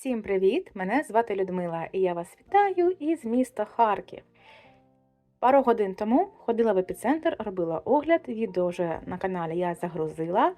Всім привіт! Мене звати Людмила і я вас вітаю із міста Харків. Пару годин тому ходила в епіцентр, робила огляд, відео вже на каналі я загрузила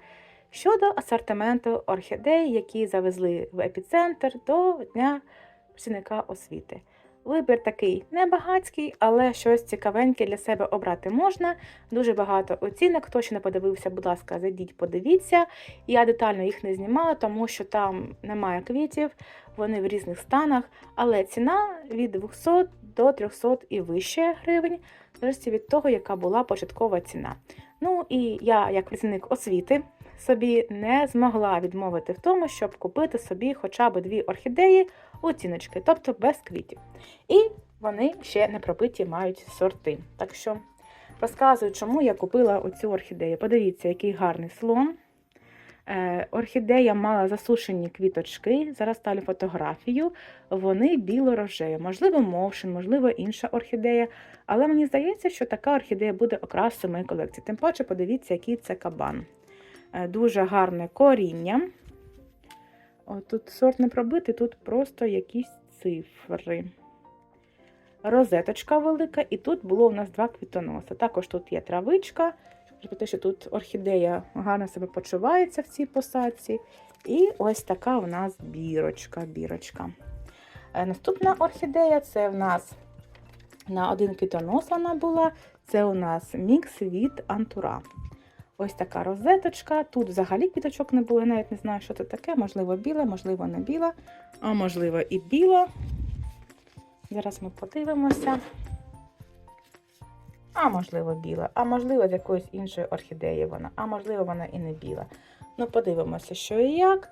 щодо асортименту орхідей, які завезли в епіцентр до Дня працівника освіти. Вибір такий небагацький, але щось цікавеньке для себе обрати можна. Дуже багато оцінок. Хто ще не подивився, будь ласка, зайдіть, подивіться. Я детально їх не знімала, тому що там немає квітів, вони в різних станах, але ціна від 200 до 300 і вище гривень, в залежності від того, яка була початкова ціна. Ну і я, як працівник освіти, собі не змогла відмовити в тому, щоб купити собі хоча б дві орхідеї оціночки, тобто без квітів. І вони ще не пробиті мають сорти. Так що розказую, чому я купила оцю орхідею. Подивіться, який гарний слон. Е, Орхідея мала засушені квіточки. Зараз ставлю фотографію. Вони біло-рожеві, можливо, мовшин, можливо, інша орхідея. Але мені здається, що така орхідея буде окрасою моєї колекції. Тим паче, подивіться, який це кабан. Е, Дуже гарне коріння. Тут сорт не пробитий, тут просто якісь цифри. Розеточка велика, і тут було у нас два квітоноси. Також тут є травичка, щоб те, що тут орхідея гарно себе почувається в цій посадці. І ось така у нас бірочка. бірочка. Е, Наступна орхідея це в нас на один квітонос вона була. Це у нас мікс від антура. Ось така розеточка. Тут взагалі квіточок не було, я навіть не знаю, що це таке. Можливо, біле, можливо, не біла, а можливо, і біла. Зараз ми подивимося. А можливо, біла, а можливо, з якоїсь іншої орхідеї вона, а можливо, вона і не біла. Ну, подивимося, що і як.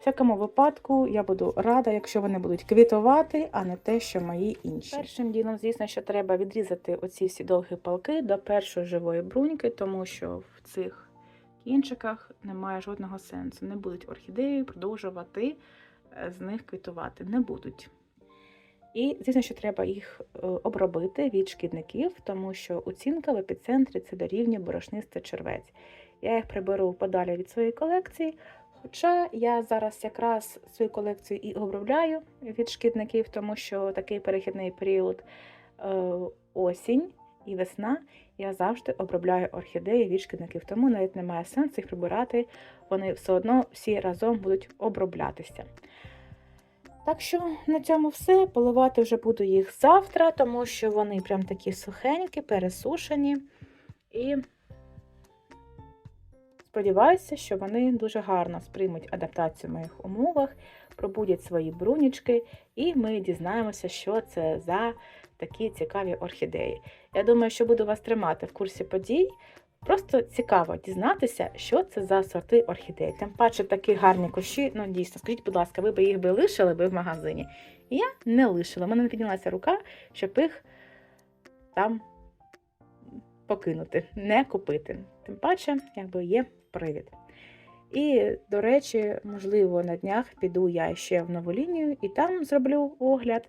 Всякому випадку я буду рада, якщо вони будуть квітувати, а не те, що мої інші. Першим ділом, звісно, що треба відрізати оці всі довгі палки до першої живої бруньки, тому що в цих кінчиках немає жодного сенсу. Не будуть орхідеї продовжувати е, з них квітувати. Не будуть. І, звісно, що треба їх е, обробити від шкідників, тому що оцінка в епіцентрі це дорівнює борошнистий червець. Я їх приберу подалі від своєї колекції. Хоча я зараз якраз свою колекцію і обробляю від шкідників, тому що такий перехідний період е, осінь і весна я завжди обробляю орхідеї від шкідників, тому навіть немає сенсу їх прибирати, вони все одно всі разом будуть оброблятися. Так що на цьому все. Поливати вже буду їх завтра, тому що вони прям такі сухенькі, пересушені. І сподіваюся, що вони дуже гарно сприймуть адаптацію в моїх умовах, пробудять свої брунічки, і ми дізнаємося, що це за такі цікаві орхідеї. Я думаю, що буду вас тримати в курсі подій. Просто цікаво дізнатися, що це за сорти орхідей. Тим паче такі гарні кущі. Ну, дійсно, скажіть, будь ласка, ви б їх би лишили би в магазині? І я не лишила. У мене не піднялася рука, щоб їх там покинути, не купити. Тим паче, якби є привід. І, до речі, можливо, на днях піду я ще в нову лінію і там зроблю огляд.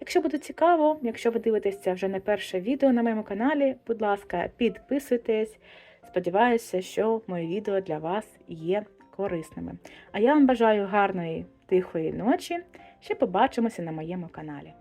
Якщо буде цікаво, якщо ви дивитеся вже не перше відео на моєму каналі, будь ласка, підписуйтесь. Сподіваюся, що мої відео для вас є корисними. А я вам бажаю гарної тихої ночі. Ще побачимося на моєму каналі.